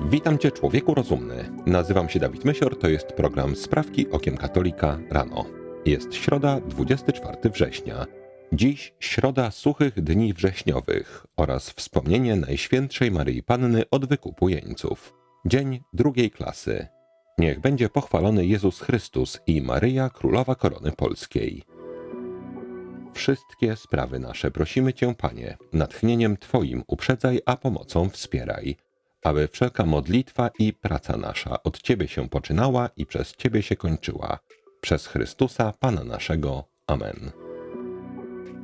Witam Cię, człowieku rozumny. Nazywam się Dawid Mysior, to jest program Sprawki Okiem Katolika rano. Jest środa, 24 września. Dziś środa suchych dni wrześniowych oraz wspomnienie Najświętszej Maryi Panny od wykupu jeńców. Dzień drugiej klasy. Niech będzie pochwalony Jezus Chrystus i Maryja Królowa Korony Polskiej. Wszystkie sprawy nasze prosimy Cię, Panie, natchnieniem Twoim uprzedzaj, a pomocą wspieraj, aby wszelka modlitwa i praca nasza od Ciebie się poczynała i przez Ciebie się kończyła. Przez Chrystusa, Pana naszego. Amen.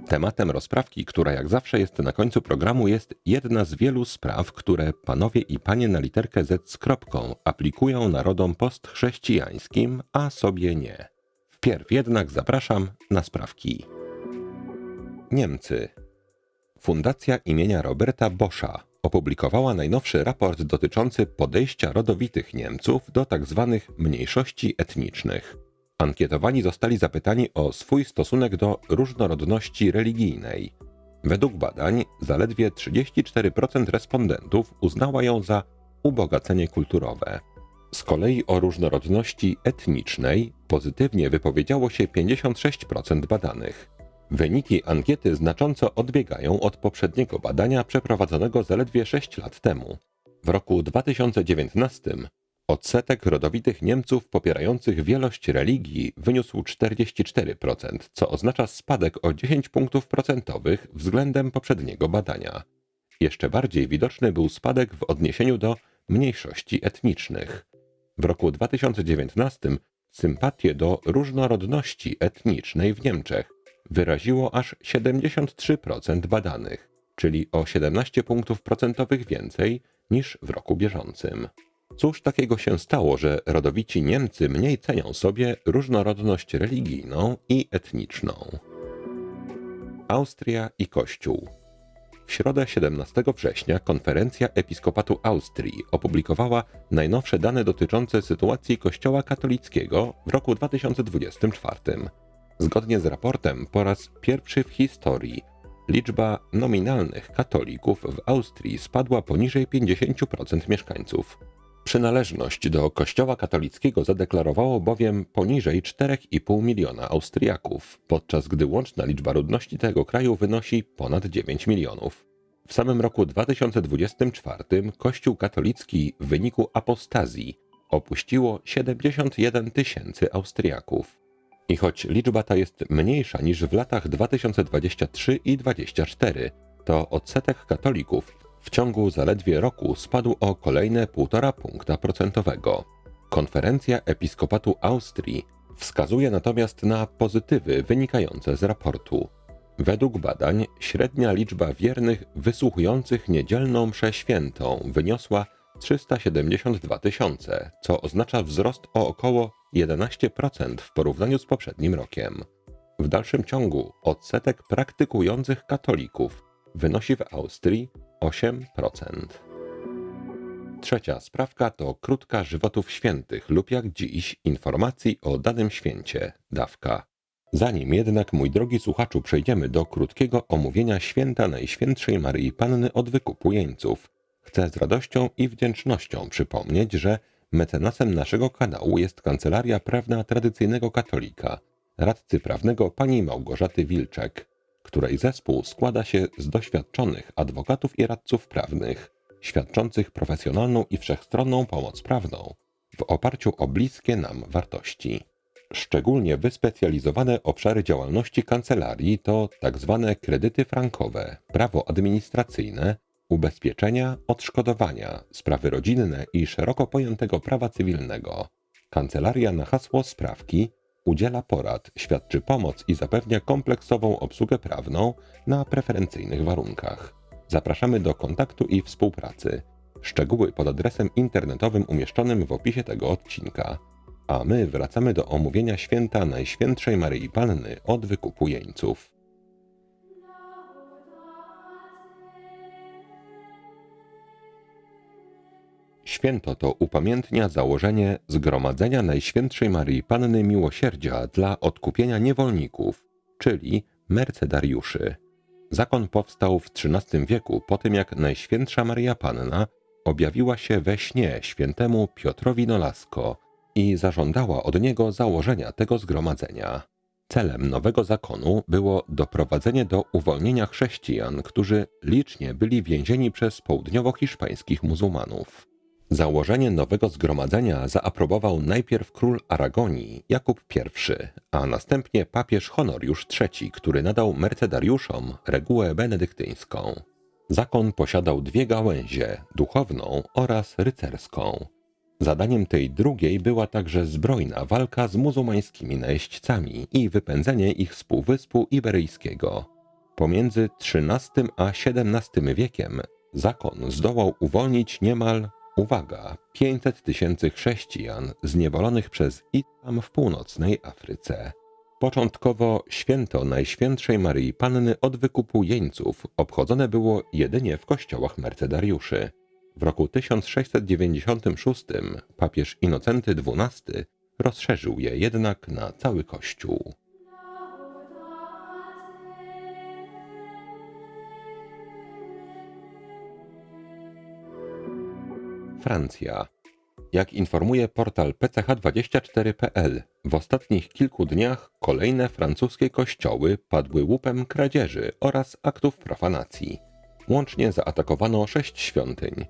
Tematem rozprawki, która jak zawsze jest na końcu programu, jest jedna z wielu spraw, które panowie i panie na literkę Z z kropką aplikują narodom postchrześcijańskim, a sobie nie. Wpierw jednak zapraszam na sprawki. Niemcy. Fundacja imienia Roberta Boscha opublikowała najnowszy raport dotyczący podejścia rodowitych Niemców do tzw. mniejszości etnicznych. Ankietowani zostali zapytani o swój stosunek do różnorodności religijnej. Według badań zaledwie 34% respondentów uznała ją za ubogacenie kulturowe. Z kolei o różnorodności etnicznej pozytywnie wypowiedziało się 56% badanych. Wyniki ankiety znacząco odbiegają od poprzedniego badania przeprowadzonego zaledwie 6 lat temu. W roku 2019 odsetek rodowitych Niemców popierających wielość religii wyniósł 44%, co oznacza spadek o 10 punktów procentowych względem poprzedniego badania. Jeszcze bardziej widoczny był spadek w odniesieniu do mniejszości etnicznych. W roku 2019 sympatię do różnorodności etnicznej w Niemczech wyraziło aż 73% badanych, czyli o 17 punktów procentowych więcej niż w roku bieżącym. Cóż takiego się stało, że rodowici Niemcy mniej cenią sobie różnorodność religijną i etniczną? Austria i Kościół. W środę 17 września konferencja Episkopatu Austrii opublikowała najnowsze dane dotyczące sytuacji Kościoła katolickiego w roku 2024. Zgodnie z raportem, po raz pierwszy w historii liczba nominalnych katolików w Austrii spadła poniżej 50% mieszkańców. Przynależność do Kościoła katolickiego zadeklarowało bowiem poniżej 4,5 miliona Austriaków, podczas gdy łączna liczba ludności tego kraju wynosi ponad 9 milionów. W samym roku 2024 Kościół katolicki w wyniku apostazji opuściło 71 tysięcy Austriaków. I choć liczba ta jest mniejsza niż w latach 2023 i 2024, to odsetek katolików w ciągu zaledwie roku spadł o kolejne 1,5 punkta procentowego. Konferencja Episkopatu Austrii wskazuje natomiast na pozytywy wynikające z raportu. Według badań średnia liczba wiernych wysłuchujących niedzielną mszę świętą wyniosła 372 tysiące, co oznacza wzrost o około 11% w porównaniu z poprzednim rokiem. W dalszym ciągu odsetek praktykujących katolików wynosi w Austrii 8%. Trzecia sprawka to krótka żywotów świętych lub jak dziś informacji o danym święcie, dawka. Zanim jednak, mój drogi słuchaczu, przejdziemy do krótkiego omówienia święta Najświętszej Maryi Panny od wykupu jeńców, chcę z radością i wdzięcznością przypomnieć, że mecenasem naszego kanału jest Kancelaria Prawna Tradycyjnego Katolika, radcy prawnego pani Małgorzaty Wilczek, której zespół składa się z doświadczonych adwokatów i radców prawnych, świadczących profesjonalną i wszechstronną pomoc prawną w oparciu o bliskie nam wartości. Szczególnie wyspecjalizowane obszary działalności kancelarii to tzw. Tak kredyty frankowe, prawo administracyjne, ubezpieczenia, odszkodowania, sprawy rodzinne i szeroko pojętego prawa cywilnego. Kancelaria na hasło sprawki udziela porad, świadczy pomoc i zapewnia kompleksową obsługę prawną na preferencyjnych warunkach. Zapraszamy do kontaktu i współpracy. Szczegóły pod adresem internetowym umieszczonym w opisie tego odcinka. A my wracamy do omówienia święta Najświętszej Maryi Panny od wykupu jeńców. Święto to upamiętnia założenie Zgromadzenia Najświętszej Maryi Panny Miłosierdzia dla odkupienia niewolników, czyli mercedariuszy. Zakon powstał w XIII wieku po tym, jak Najświętsza Maria Panna objawiła się we śnie świętemu Piotrowi Nolasko i zażądała od niego założenia tego zgromadzenia. Celem nowego zakonu było doprowadzenie do uwolnienia chrześcijan, którzy licznie byli więzieni przez południowo-hiszpańskich muzułmanów. Założenie nowego zgromadzenia zaaprobował najpierw król Aragonii Jakub I, a następnie papież Honoriusz III, który nadał mercedariuszom regułę benedyktyńską. Zakon posiadał dwie gałęzie duchowną oraz rycerską. Zadaniem tej drugiej była także zbrojna walka z muzułmańskimi najeźdźcami i wypędzenie ich z Półwyspu Iberyjskiego. Pomiędzy XIII a XVII wiekiem zakon zdołał uwolnić niemal, uwaga, 500 tysięcy chrześcijan zniewolonych przez islam w północnej Afryce. Początkowo święto Najświętszej Maryi Panny od wykupu jeńców obchodzone było jedynie w kościołach mercedariuszy. W roku 1696 papież Inocenty XII rozszerzył je jednak na cały kościół. Francja. Jak informuje portal pch24.pl, w ostatnich kilku dniach kolejne francuskie kościoły padły łupem kradzieży oraz aktów profanacji. Łącznie zaatakowano sześć świątyń.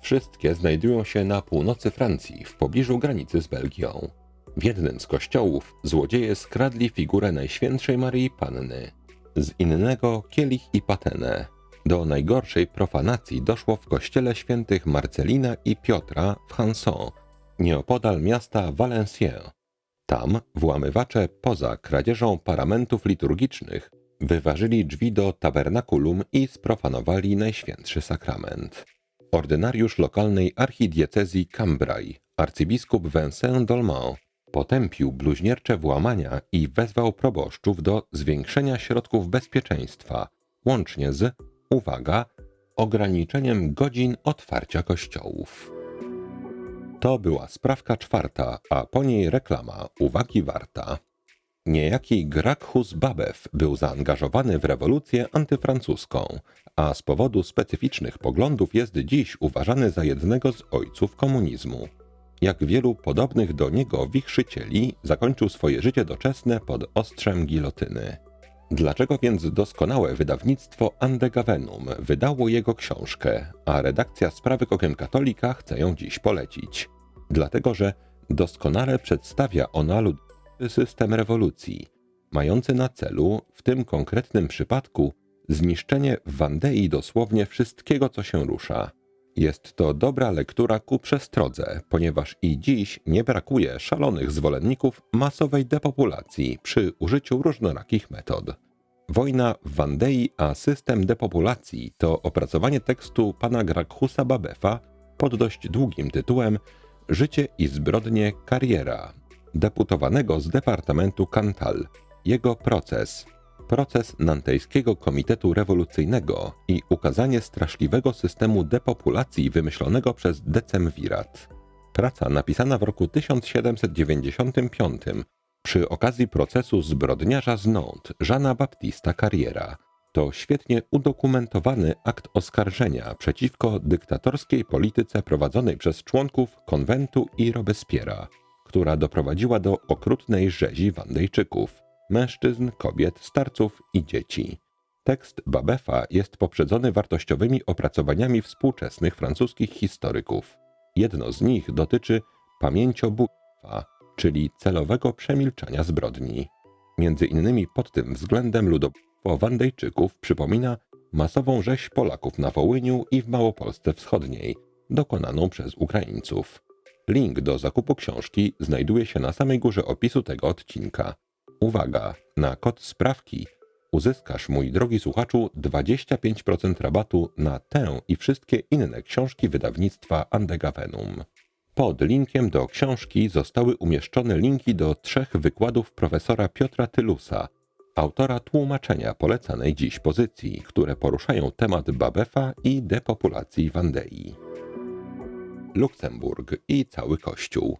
Wszystkie znajdują się na północy Francji, w pobliżu granicy z Belgią. W jednym z kościołów złodzieje skradli figurę Najświętszej Maryi Panny, z innego kielich i patenę. Do najgorszej profanacji doszło w kościele świętych Marcelina i Piotra w Hanson, nieopodal miasta Valenciennes. Tam włamywacze poza kradzieżą paramentów liturgicznych wyważyli drzwi do tabernakulum i sprofanowali Najświętszy Sakrament. Ordynariusz lokalnej archidiecezji Cambrai, arcybiskup Vincent Dolmont, potępił bluźniercze włamania i wezwał proboszczów do zwiększenia środków bezpieczeństwa, łącznie z, uwaga, ograniczeniem godzin otwarcia kościołów. To była sprawka czwarta, a po niej reklama uwagi warta. Niejaki Gracchus Babew był zaangażowany w rewolucję antyfrancuską, a z powodu specyficznych poglądów jest dziś uważany za jednego z ojców komunizmu. Jak wielu podobnych do niego wichrzycieli, zakończył swoje życie doczesne pod ostrzem gilotyny. Dlaczego więc doskonałe wydawnictwo Andegavenum wydało jego książkę, a redakcja Sprawy Okiem Katolika chce ją dziś polecić? Dlatego, że doskonale przedstawia ona lud system rewolucji, mający na celu, w tym konkretnym przypadku, zniszczenie w Wandei dosłownie wszystkiego, co się rusza. Jest to dobra lektura ku przestrodze, ponieważ i dziś nie brakuje szalonych zwolenników masowej depopulacji przy użyciu różnorakich metod. Wojna w Wandei a system depopulacji to opracowanie tekstu pana Grakhusa Babefa pod dość długim tytułem Życie i zbrodnie kariera, deputowanego z Departamentu Cantal, jego proces, proces Nantejskiego Komitetu Rewolucyjnego i ukazanie straszliwego systemu depopulacji wymyślonego przez Decemvirat. Praca napisana w roku 1795 przy okazji procesu zbrodniarza z Nantes Jeana Baptista Carriera. To świetnie udokumentowany akt oskarżenia przeciwko dyktatorskiej polityce prowadzonej przez członków konwentu i Robespiera, która doprowadziła do okrutnej rzezi Wandejczyków mężczyzn, kobiet, starców i dzieci. Tekst Babefa jest poprzedzony wartościowymi opracowaniami współczesnych francuskich historyków. Jedno z nich dotyczy pamięciobójstwa, czyli celowego przemilczania zbrodni. Między innymi pod tym względem ludobójstwo Wandejczyków przypomina masową rzeź Polaków na Wołyniu i w Małopolsce Wschodniej, dokonaną przez Ukraińców. Link do zakupu książki znajduje się na samej górze opisu tego odcinka. Uwaga, na kod sprawki uzyskasz, mój drogi słuchaczu, 25% rabatu na tę i wszystkie inne książki wydawnictwa Andegavenum. Pod linkiem do książki zostały umieszczone linki do trzech wykładów profesora Piotra Tylusa, autora tłumaczenia polecanej dziś pozycji, które poruszają temat Babefa i depopulacji Wandei. Luksemburg i cały Kościół.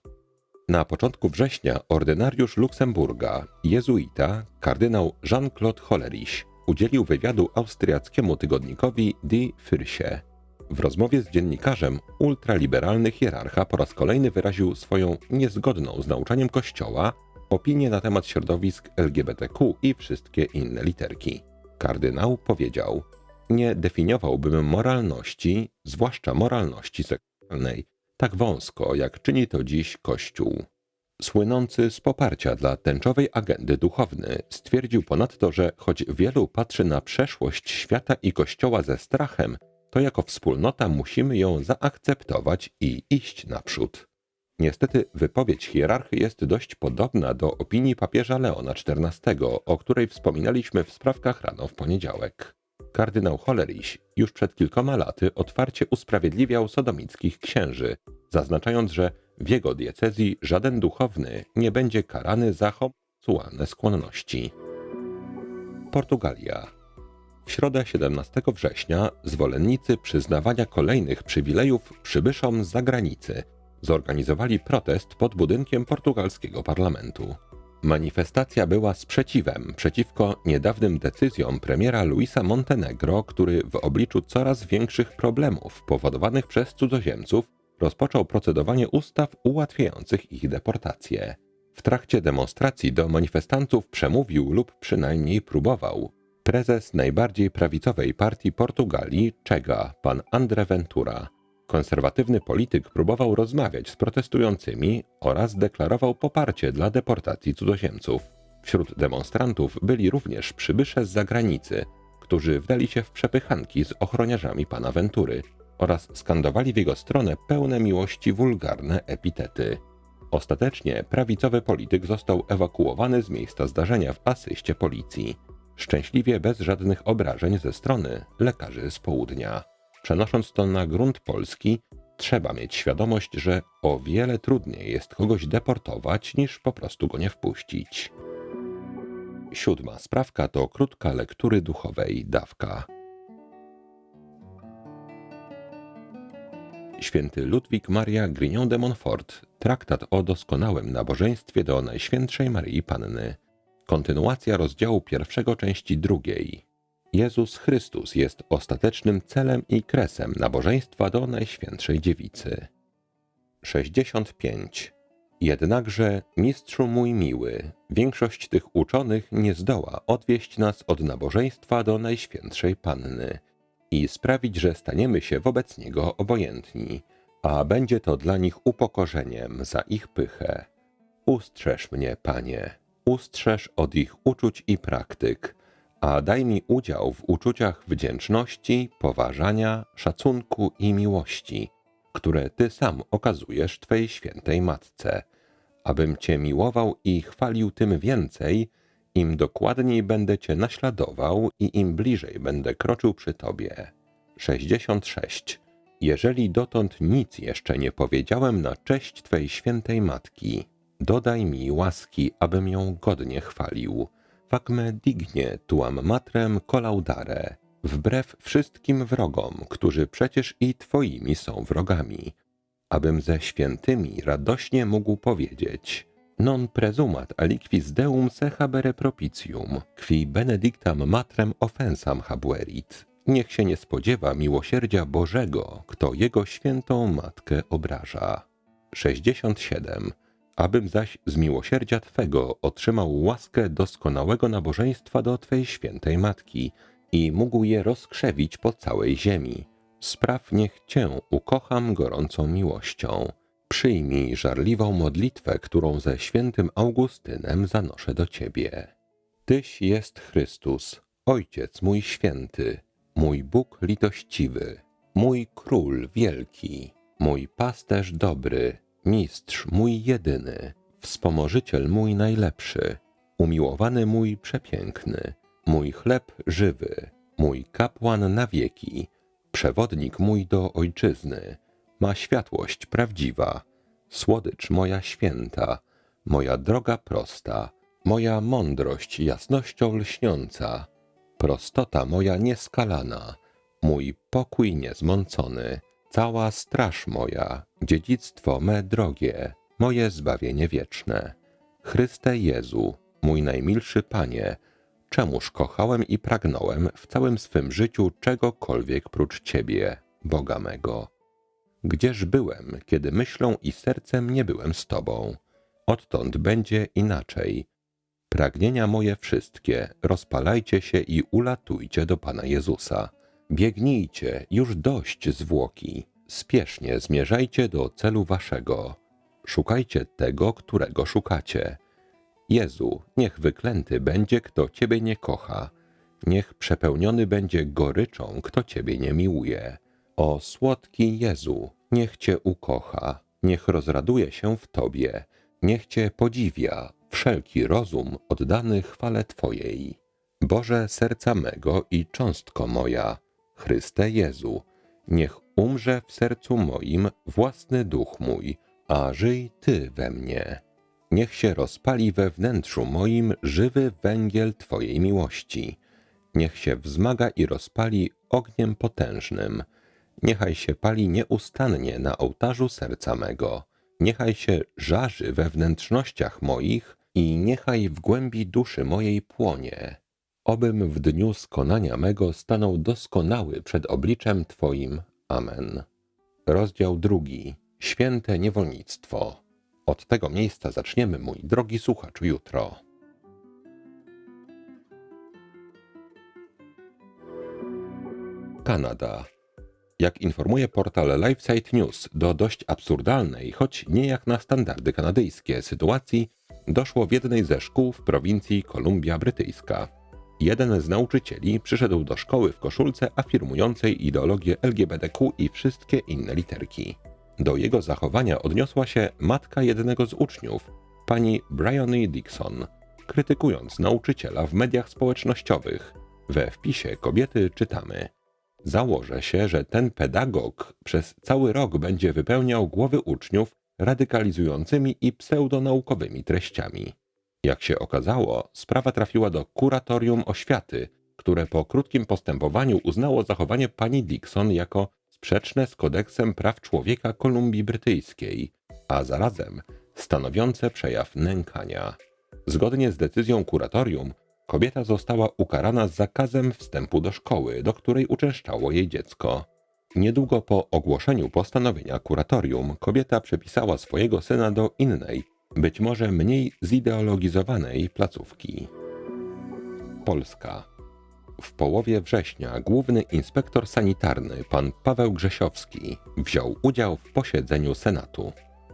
Na początku września ordynariusz Luksemburga, jezuita, kardynał Jean-Claude Hollerich, udzielił wywiadu austriackiemu tygodnikowi Die Fürche. W rozmowie z dziennikarzem ultraliberalny hierarcha po raz kolejny wyraził swoją niezgodną z nauczaniem Kościoła opinię na temat środowisk LGBTQ i wszystkie inne literki. Kardynał powiedział: Nie definiowałbym moralności, zwłaszcza moralności seksualnej, tak wąsko, jak czyni to dziś Kościół. Słynący z poparcia dla tęczowej agendy duchowny stwierdził ponadto, że choć wielu patrzy na przeszłość świata i Kościoła ze strachem, to jako wspólnota musimy ją zaakceptować i iść naprzód. Niestety wypowiedź hierarchy jest dość podobna do opinii papieża Leona XIV, o której wspominaliśmy w sprawkach rano w poniedziałek. Kardynał Hollerich już przed kilkoma laty otwarcie usprawiedliwiał sodomickich księży, zaznaczając, że w jego diecezji żaden duchowny nie będzie karany za homoseksualne skłonności. Portugalia. W środę 17 września zwolennicy przyznawania kolejnych przywilejów przybyszom z zagranicy zorganizowali protest pod budynkiem portugalskiego parlamentu. Manifestacja była sprzeciwem przeciwko niedawnym decyzjom premiera Luisa Montenegro, który w obliczu coraz większych problemów powodowanych przez cudzoziemców rozpoczął procedowanie ustaw ułatwiających ich deportację. W trakcie demonstracji do manifestantów przemówił lub przynajmniej próbował prezes najbardziej prawicowej partii Portugalii, Czega, pan André Ventura. Konserwatywny polityk próbował rozmawiać z protestującymi oraz deklarował poparcie dla deportacji cudzoziemców. Wśród demonstrantów byli również przybysze z zagranicy, którzy wdali się w przepychanki z ochroniarzami pana Ventury oraz skandowali w jego stronę pełne miłości wulgarne epitety. Ostatecznie prawicowy polityk został ewakuowany z miejsca zdarzenia w asyście policji. Szczęśliwie bez żadnych obrażeń ze strony lekarzy z południa. Przenosząc to na grunt polski, trzeba mieć świadomość, że o wiele trudniej jest kogoś deportować, niż po prostu go nie wpuścić. Siódma sprawka to krótka lektury duchowej dawka. Święty Ludwik Maria Grignon de Montfort, traktat o doskonałym nabożeństwie do Najświętszej Maryi Panny. Kontynuacja rozdziału pierwszego części drugiej. Jezus Chrystus jest ostatecznym celem i kresem nabożeństwa do Najświętszej Dziewicy. 65. Jednakże, mistrzu mój miły, większość tych uczonych nie zdoła odwieść nas od nabożeństwa do Najświętszej Panny i sprawić, że staniemy się wobec Niego obojętni, a będzie to dla nich upokorzeniem za ich pychę. Ustrzeż mnie, Panie, ustrzeż od ich uczuć i praktyk, a daj mi udział w uczuciach wdzięczności, poważania, szacunku i miłości, które Ty sam okazujesz Twej świętej Matce, abym Cię miłował i chwalił tym więcej, im dokładniej będę Cię naśladował i im bliżej będę kroczył przy Tobie. 66. Jeżeli dotąd nic jeszcze nie powiedziałem na cześć Twej świętej Matki, dodaj mi łaski, abym ją godnie chwalił facme digne tuam matrem colaudare, wbrew wszystkim wrogom, którzy przecież i Twoimi są wrogami, abym ze świętymi radośnie mógł powiedzieć non presumat aliquis deum se habere propitium, qui benedictam matrem offensam habuerit. Niech się nie spodziewa miłosierdzia Bożego, kto Jego świętą Matkę obraża. 67 abym zaś z miłosierdzia Twego otrzymał łaskę doskonałego nabożeństwa do Twej świętej Matki i mógł je rozkrzewić po całej ziemi. Spraw niech Cię ukocham gorącą miłością. Przyjmij żarliwą modlitwę, którą ze świętym Augustynem zanoszę do Ciebie. Tyś jest Chrystus, Ojciec mój święty, mój Bóg litościwy, mój Król wielki, mój pasterz dobry, Mistrz mój jedyny, wspomożyciel mój najlepszy, umiłowany mój przepiękny, mój chleb żywy, mój kapłan na wieki, przewodnik mój do ojczyzny, ma światłość prawdziwa, słodycz moja święta, moja droga prosta, moja mądrość jasnością lśniąca, prostota moja nieskalana, mój pokój niezmącony, cała straż moja, dziedzictwo me drogie, moje zbawienie wieczne. Chryste Jezu, mój najmilszy Panie, czemuż kochałem i pragnąłem w całym swym życiu czegokolwiek prócz Ciebie. Boga mego. Gdzież byłem, kiedy myślą i sercem nie byłem z Tobą? Odtąd będzie inaczej. Pragnienia moje wszystkie, rozpalajcie się i ulatujcie do Pana Jezusa. Biegnijcie, już dość zwłoki. Spiesznie zmierzajcie do celu waszego. Szukajcie tego, którego szukacie. Jezu, niech wyklęty będzie, kto Ciebie nie kocha. Niech przepełniony będzie goryczą, kto Ciebie nie miłuje. O słodki Jezu, niech Cię ukocha, niech rozraduje się w Tobie, niech Cię podziwia wszelki rozum oddany chwale Twojej. Boże serca mego i cząstko moja, Chryste Jezu, niech umrze w sercu moim własny duch mój, a żyj Ty we mnie. Niech się rozpali we wnętrzu moim żywy węgiel Twojej miłości. Niech się wzmaga i rozpali ogniem potężnym. Niechaj się pali nieustannie na ołtarzu serca mego. Niechaj się żarzy we wnętrznościach moich i niechaj w głębi duszy mojej płonie. Obym w dniu skonania mego stanął doskonały przed obliczem Twoim. Amen. Rozdział drugi. Święte niewolnictwo. Od tego miejsca zaczniemy, mój drogi słuchaczu, jutro. Kanada. Jak informuje portal LifeSite News, do dość absurdalnej, choć nie jak na standardy kanadyjskie, sytuacji doszło w jednej ze szkół w prowincji Kolumbia Brytyjska. Jeden z nauczycieli przyszedł do szkoły w koszulce afirmującej ideologię LGBTQ i wszystkie inne literki. Do jego zachowania odniosła się matka jednego z uczniów, pani Bryony Dixon, krytykując nauczyciela w mediach społecznościowych. We wpisie kobiety czytamy: Założę się, że ten pedagog przez cały rok będzie wypełniał głowy uczniów radykalizującymi i pseudonaukowymi treściami. Jak się okazało, sprawa trafiła do kuratorium oświaty, które po krótkim postępowaniu uznało zachowanie pani Dixon jako sprzeczne z kodeksem praw człowieka Kolumbii Brytyjskiej, a zarazem stanowiące przejaw nękania. Zgodnie z decyzją kuratorium, kobieta została ukarana zakazem wstępu do szkoły, do której uczęszczało jej dziecko. Niedługo po ogłoszeniu postanowienia kuratorium, kobieta przepisała swojego syna do innej, być może mniej zideologizowanej placówki. Polska. W połowie września główny inspektor sanitarny pan Paweł Grzesiowski wziął udział w posiedzeniu Senatu.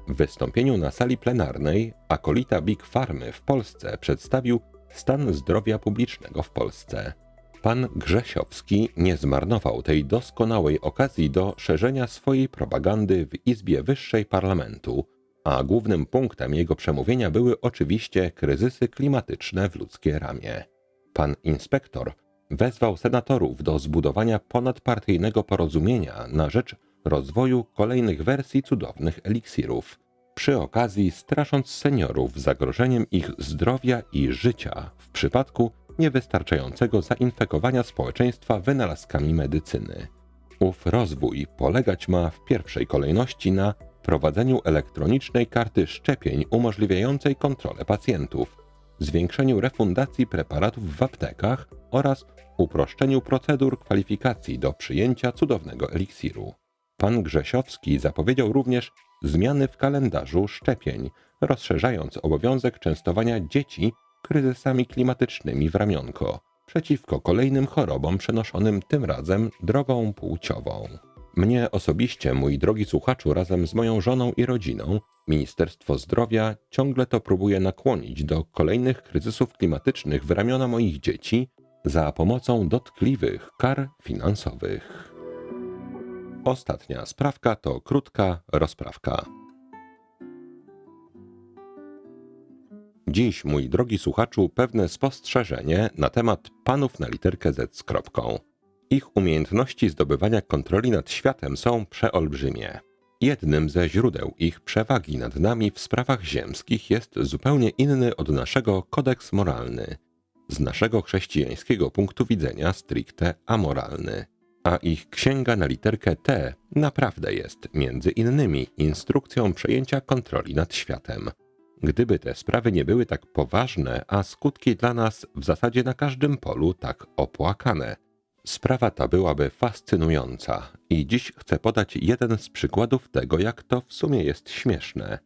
W wystąpieniu na sali plenarnej akolita Big Farmy w Polsce przedstawił stan zdrowia publicznego w Polsce. Pan Grzesiowski nie zmarnował tej doskonałej okazji do szerzenia swojej propagandy w Izbie Wyższej Parlamentu, a głównym punktem jego przemówienia były oczywiście kryzysy klimatyczne w ludzkie ramię. Pan inspektor wezwał senatorów do zbudowania ponadpartyjnego porozumienia na rzecz rozwoju kolejnych wersji cudownych eliksirów, przy okazji strasząc seniorów zagrożeniem ich zdrowia i życia w przypadku niewystarczającego zainfekowania społeczeństwa wynalazkami medycyny. Ów rozwój polegać ma w pierwszej kolejności na prowadzeniu elektronicznej karty szczepień umożliwiającej kontrolę pacjentów, zwiększeniu refundacji preparatów w aptekach oraz uproszczeniu procedur kwalifikacji do przyjęcia cudownego eliksiru. Pan Grzesiowski zapowiedział również zmiany w kalendarzu szczepień, rozszerzając obowiązek częstowania dzieci kryzysami klimatycznymi w ramionko, przeciwko kolejnym chorobom przenoszonym tym razem drogą płciową. Mnie osobiście, mój drogi słuchaczu, razem z moją żoną i rodziną, Ministerstwo Zdrowia ciągle to próbuje nakłonić do kolejnych kryzysów klimatycznych w ramiona moich dzieci za pomocą dotkliwych kar finansowych. Ostatnia sprawka to krótka rozprawka. Dziś, mój drogi słuchaczu, pewne spostrzeżenie na temat panów na literkę Z kropką. Ich umiejętności zdobywania kontroli nad światem są przeolbrzymie. Jednym ze źródeł ich przewagi nad nami w sprawach ziemskich jest zupełnie inny od naszego kodeks moralny, z naszego chrześcijańskiego punktu widzenia stricte amoralny. A ich księga na literkę T naprawdę jest, między innymi, instrukcją przejęcia kontroli nad światem. Gdyby te sprawy nie były tak poważne, a skutki dla nas w zasadzie na każdym polu tak opłakane, Sprawa ta byłaby fascynująca i dziś chcę podać jeden z przykładów tego, jak to w sumie jest śmieszne.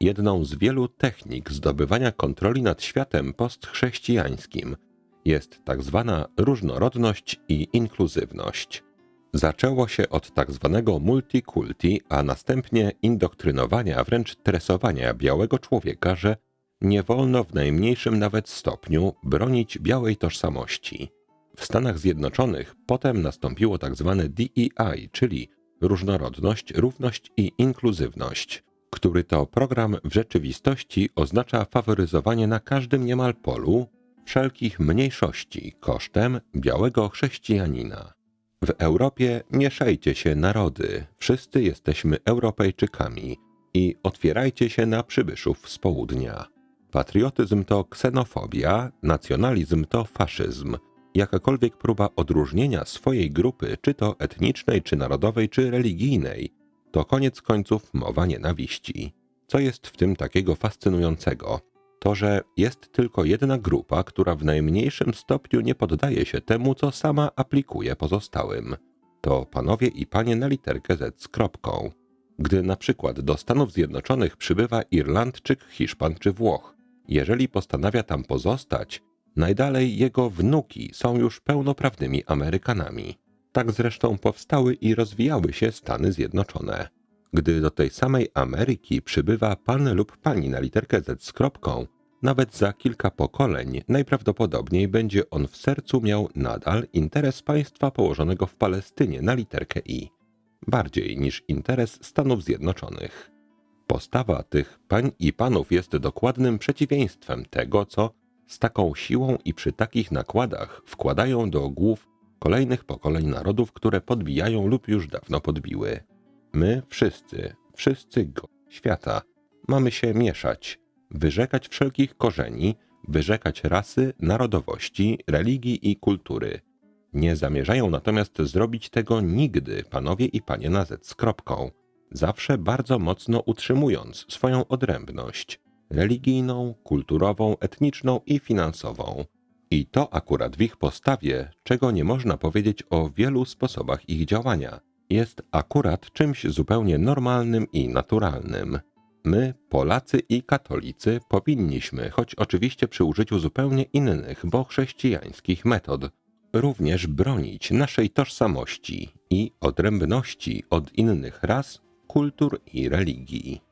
Jedną z wielu technik zdobywania kontroli nad światem postchrześcijańskim jest tak zwana różnorodność i inkluzywność. Zaczęło się od tak zwanego multikulti, a następnie indoktrynowania, wręcz tresowania białego człowieka, że nie wolno w najmniejszym nawet stopniu bronić białej tożsamości. W Stanach Zjednoczonych potem nastąpiło tak zwane DEI, czyli różnorodność, równość i inkluzywność, który to program w rzeczywistości oznacza faworyzowanie na każdym niemal polu wszelkich mniejszości kosztem białego chrześcijanina. W Europie mieszajcie się narody, wszyscy jesteśmy Europejczykami i otwierajcie się na przybyszów z południa. Patriotyzm to ksenofobia, nacjonalizm to faszyzm. Jakakolwiek próba odróżnienia swojej grupy, czy to etnicznej, czy narodowej, czy religijnej, to koniec końców mowa nienawiści. Co jest w tym takiego fascynującego? To, że jest tylko jedna grupa, która w najmniejszym stopniu nie poddaje się temu, co sama aplikuje pozostałym. To panowie i panie na literkę Z z kropką. Gdy na przykład do Stanów Zjednoczonych przybywa Irlandczyk, Hiszpan czy Włoch, jeżeli postanawia tam pozostać, najdalej jego wnuki są już pełnoprawnymi Amerykanami. Tak zresztą powstały i rozwijały się Stany Zjednoczone. Gdy do tej samej Ameryki przybywa pan lub pani na literkę Z z kropką, nawet za kilka pokoleń najprawdopodobniej będzie on w sercu miał nadal interes państwa położonego w Palestynie na literkę I, bardziej niż interes Stanów Zjednoczonych. Postawa tych pań i panów jest dokładnym przeciwieństwem tego, co z taką siłą i przy takich nakładach wkładają do głów kolejnych pokoleń narodów, które podbijają lub już dawno podbiły. My wszyscy, wszyscy go świata, mamy się mieszać, wyrzekać wszelkich korzeni, wyrzekać rasy, narodowości, religii i kultury. Nie zamierzają natomiast zrobić tego nigdy panowie i panie na Z kropką, zawsze bardzo mocno utrzymując swoją odrębność religijną, kulturową, etniczną i finansową. I to akurat w ich postawie, czego nie można powiedzieć o wielu sposobach ich działania, jest akurat czymś zupełnie normalnym i naturalnym. My, Polacy i katolicy, powinniśmy, choć oczywiście przy użyciu zupełnie innych, bo chrześcijańskich metod, również bronić naszej tożsamości i odrębności od innych ras, kultur i religii.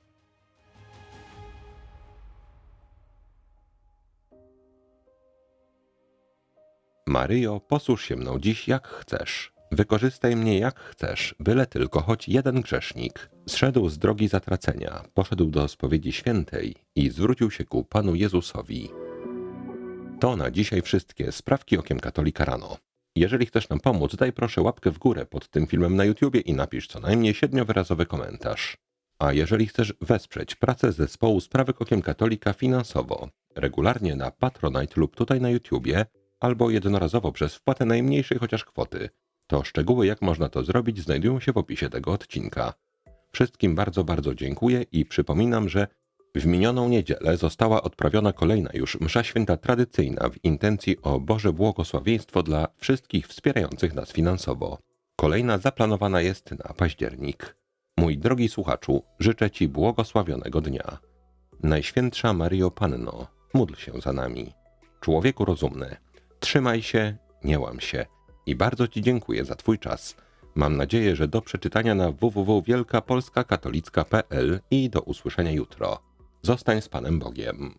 Maryjo, posłuż się mną dziś jak chcesz. Wykorzystaj mnie jak chcesz, byle tylko choć jeden grzesznik zszedł z drogi zatracenia, poszedł do spowiedzi świętej i zwrócił się ku Panu Jezusowi. To na dzisiaj wszystkie sprawki okiem katolika rano. Jeżeli chcesz nam pomóc, daj proszę łapkę w górę pod tym filmem na YouTubie i napisz co najmniej siedmiowyrazowy komentarz. A jeżeli chcesz wesprzeć pracę zespołu Sprawek Okiem Katolika finansowo, regularnie na Patronite lub tutaj na YouTubie, albo jednorazowo przez wpłatę najmniejszej chociaż kwoty, to szczegóły jak można to zrobić znajdują się w opisie tego odcinka. Wszystkim bardzo, bardzo dziękuję i przypominam, że w minioną niedzielę została odprawiona kolejna już msza święta tradycyjna w intencji o Boże błogosławieństwo dla wszystkich wspierających nas finansowo. Kolejna zaplanowana jest na październik. Mój drogi słuchaczu, życzę Ci błogosławionego dnia. Najświętsza Mario Panno, módl się za nami. Człowieku rozumny, trzymaj się, nie łam się i bardzo Ci dziękuję za Twój czas. Mam nadzieję, że do przeczytania na www.wielkapolskakatolicka.pl i do usłyszenia jutro. Zostań z Panem Bogiem.